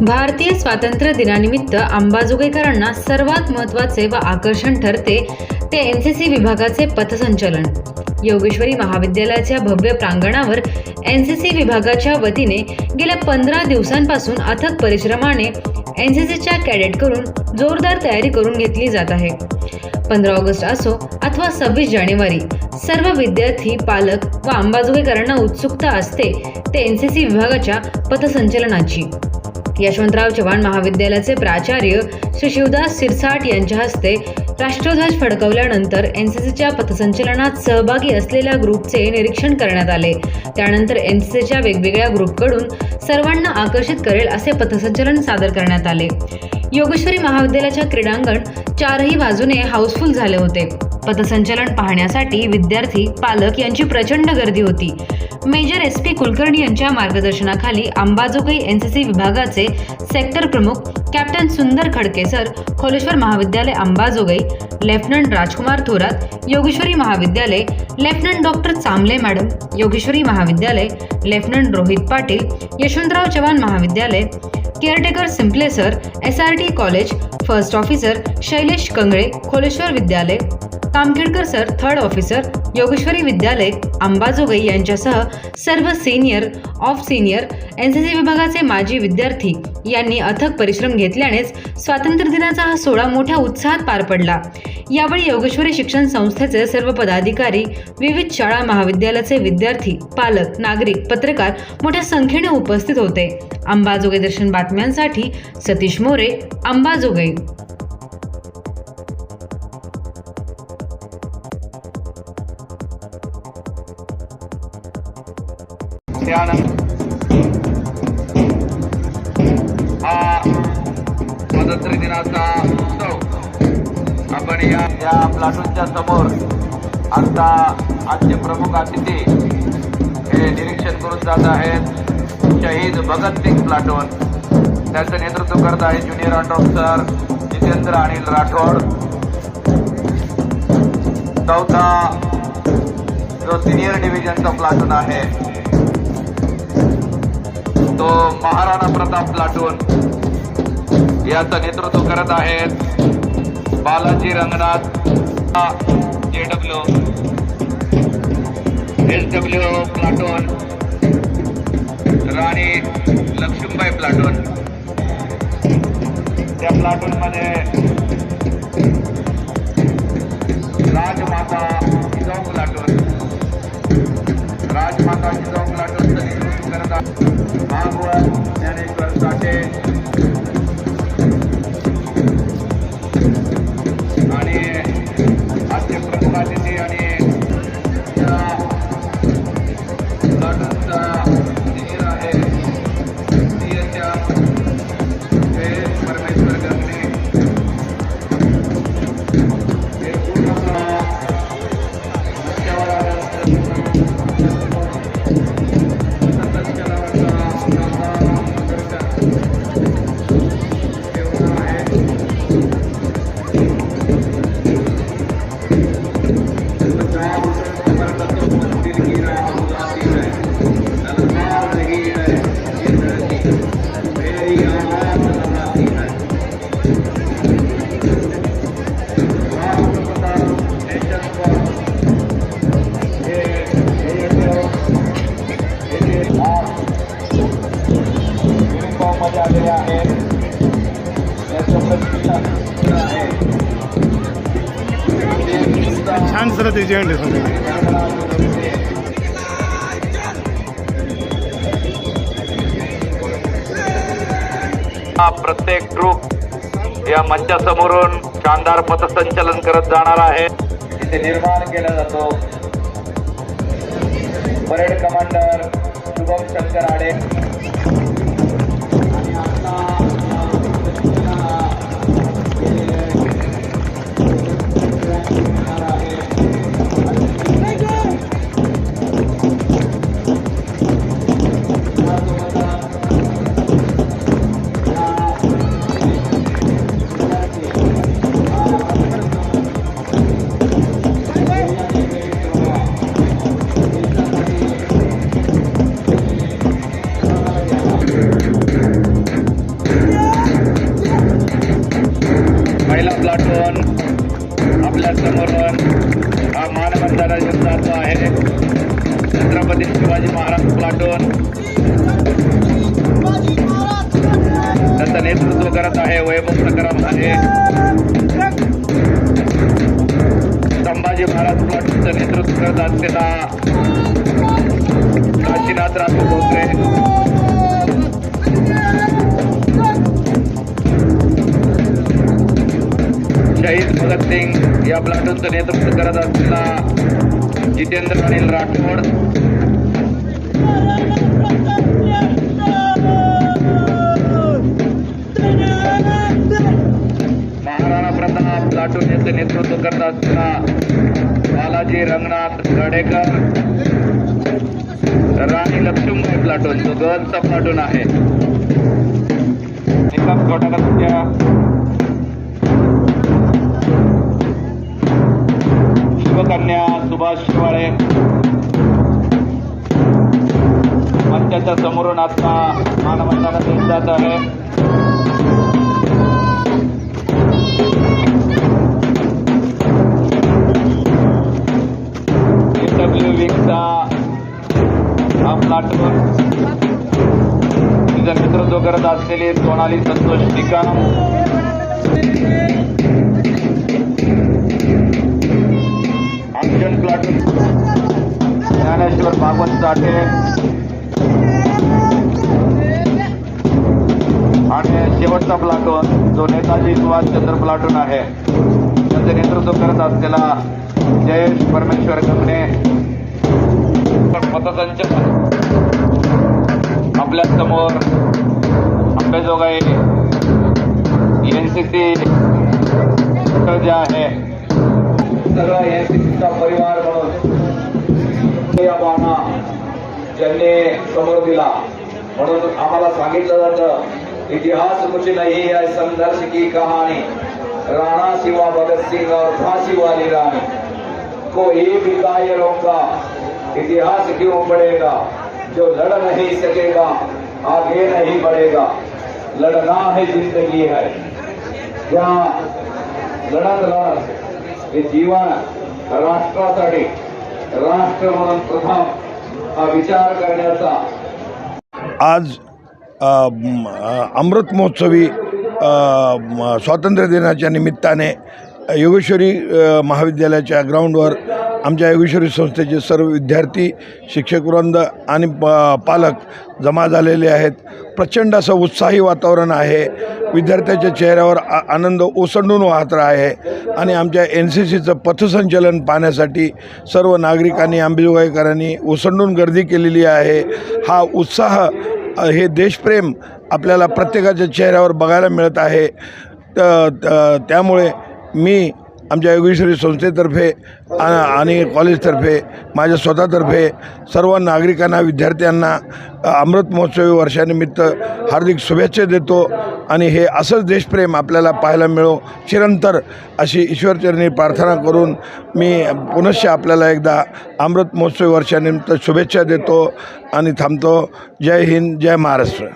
भारतीय स्वातंत्र्य दिनानिमित्त अंबाजोगाईकरांना सर्वात महत्त्वाचे व आकर्षण ठरते ते एन सी सी विभागाचे पथसंचलन. योगेश्वरी महाविद्यालयाच्या भव्य प्रांगणावर एन सी सी विभागाच्या वतीने गेल्या पंधरा दिवसांपासून अथक परिश्रमाने एन सी सीच्या कॅडेटकडून जोरदार तयारी करून घेतली जात आहे. पंधरा ऑगस्ट असो अथवा सव्वीस जानेवारी सर्व विद्यार्थी पालक व अंबाजोगेकरांना उत्सुकता असते ते एन सी सी विभागाच्या पथसंचलनाची. यशवंतराव चव्हाण महाविद्यालयाचे प्राचार्य श्री शिवदास सिरसाट यांच्या हस्ते राष्ट्रध्वज फडकवल्यानंतर एन सी सीच्या पथसंचलनात सहभागी असलेल्या ग्रुपचे निरीक्षण करण्यात आले. त्यानंतर एन सी सीच्या वेगवेगळ्या ग्रुपकडून सर्वांना आकर्षित करेल असे पथसंचलन सादर करण्यात आले. योगेश्वरी महाविद्यालयाच्या क्रीडांगण चारही बाजूने हाऊसफुल झाले होते. पथसंचलन पाहण्यासाठी विद्यार्थी पालक यांची प्रचंड गर्दी होती. मेजर एस पी कुलकर्णी यांच्या मार्गदर्शनाखाली अंबाजोगाई एन सी सी विभागाचे सेक्टर प्रमुख कॅप्टन सुंदर खडके सर खोलेश्वर महाविद्यालय अंबाजोगाई लेफ्टनंट राजकुमार थोरात योगेश्वरी महाविद्यालय lieutenant doctor Chambale madam Yogeshwari महाविद्यालय लेफ्टनंट रोहित पाटील यशवंतराव चव्हाण महाविद्यालय caretaker Simple sir. S R T college first officer Shailesh Kangale Kholeshwar विद्यालय. Kamkhedkar sir. Third officer Yogeshwari विद्यालय अंबाजोगाई यांच्यासह सर्व senior of senior N C C विभागाचे माजी विद्यार्थी यांनी अथक परिश्रम घेतल्यानेच स्वातंत्र्य दिनाचा हा सोहळा मोठ्या उत्साहात पार पडला. यावेळी योगेश्वरी शिक्षण संस्थेचे सर्व पदाधिकारी विविध शाळा महाविद्यालयाचे विद्यार्थी पालक नागरिक पत्रकार मोठ्या संख्येने उपस्थित होते. अंबाजोगाई दर्शन बातम्यांसाठी सतीश मोरे अंबाजोगाई. त्यानंतर हा स्वातंत्र्य दिनाचा उत्सव. आपण या या प्लाटूनच्या समोर आता आजचे प्रमुख अतिथी हे निरीक्षण करून जात आहेत. शहीद भगतसिंग प्लाटून. त्याचं नेतृत्व करत आहे junior art officer Jitendra Anil Rathod. चौथा जो सिनियर डिव्हिजनचा प्लाटून आहे. तो महाराणा प्रताप प्लाटून याचं नेतृत्व करत आहेत. Balaji Rangnath J W S W platoon Rani Lakshmibai platoon. त्या प्लाटून मध्ये राजमाता जिजाऊ प्लाटून. राजमाता जिजाऊ प्लाटून. नेतृत्व करत आहे भागवत छान आहे सगळं. हा प्रत्येक ग्रुप या मंचासमोरून शानदार पथसंचलन करत जाणार आहे. इथे निर्माण केला जातो. Parade commander Shubham Shankar Ade. शहीद भगतसिंग या प्लाटूनचं नेतृत्व करत असलेला जितेंद्र अनिल राठोड महाराणा प्रताप प्लाटून याचं नेतृत्व करत असलेला बालाजी रंगनाथ गडेकर राणी लक्ष्मीबाई प्लाटून जो गर्लचा प्लाटून आहे. एकाच घटकाच्या शिवकन्या सुभाष शिवाळे. मंचाच्या समोरून आता मानवंताला देत जात आहे. डब्ल्यू विंगचा हा प्लाटून तिचं नेतृत्व करत असलेली सोनाली संतोष निकाम अर्जन प्लाटून ज्ञानेश्वर भागवत साठे आणि शेवटचा प्लाटून जो नेताजी सुभाषचंद्र प्लाटून आहे त्याचे नेतृत्व करत असलेला जयेश परमेश्वर गमने पथसंचलन आपल्यासमोर अंबेजोगाई एन सी सी जे आहे. सगळा एन सी सीचा परिवार म्हणून या भावना ज्यांनी समोर दिला. म्हणून आम्हाला इतिहास कुछ नहीं है संघर्ष की कहानी राणा शिवा, भगत सिंह और फांसी वाली रानी को ये भी कायरों का इतिहास क्यों पड़ेगा जो लड़ नहीं सकेगा, आगे नहीं बढ़ेगा। लड़ना है ज़िंदगी है। या लढत लढत हे जीवन राष्ट्रासाठी राष्ट्र म्हणून प्रथम हा विचार करण्याचा आज अमृत महोत्सवी स्वातंत्र्य दिनाच्या निमित्ताने योगेश्वरी महाविद्यालयाच्या ग्राउंडवर आमच्या योगेश्वरी संस्थेचे सर्व विद्यार्थी शिक्षकवृंद आणि प पालक जमा झालेले आहेत. प्रचंड असं उत्साही वातावरण आहे. विद्यार्थ्याच्या चेहऱ्यावर आ आनंद ओसंडून वाहत आहे आणि आमच्या एन सी सीचं पथसंचलन पाहण्यासाठी सर्व नागरिकांनी आंबेजोगाईकरांनी ओसंडून गर्दी केलेली आहे. हा उत्साह हे देशप्रेम आपल्याला प्रत्येकाच्या चेहऱ्यावर बघायला मिळत आहे. त त- त्यामुळे मी आमच्या योगेश्वरी संस्थेतर्फे आणि कॉलेजतर्फे माझ्या स्वतःतर्फे सर्व नागरिकांना विद्यार्थ्यांना अमृत महोत्सवी वर्षानिमित्त हार्दिक शुभेच्छा देतो आणि हे असंच देशप्रेम आपल्याला पाहायला मिळो. चिरंतर अशी ईश्वरचरणी प्रार्थना करून मी पुनश्च आपल्याला एकदा अमृत महोत्सवी वर्षानिमित्त शुभेच्छा देतो आणि थांबतो. जय हिंद जय महाराष्ट्र.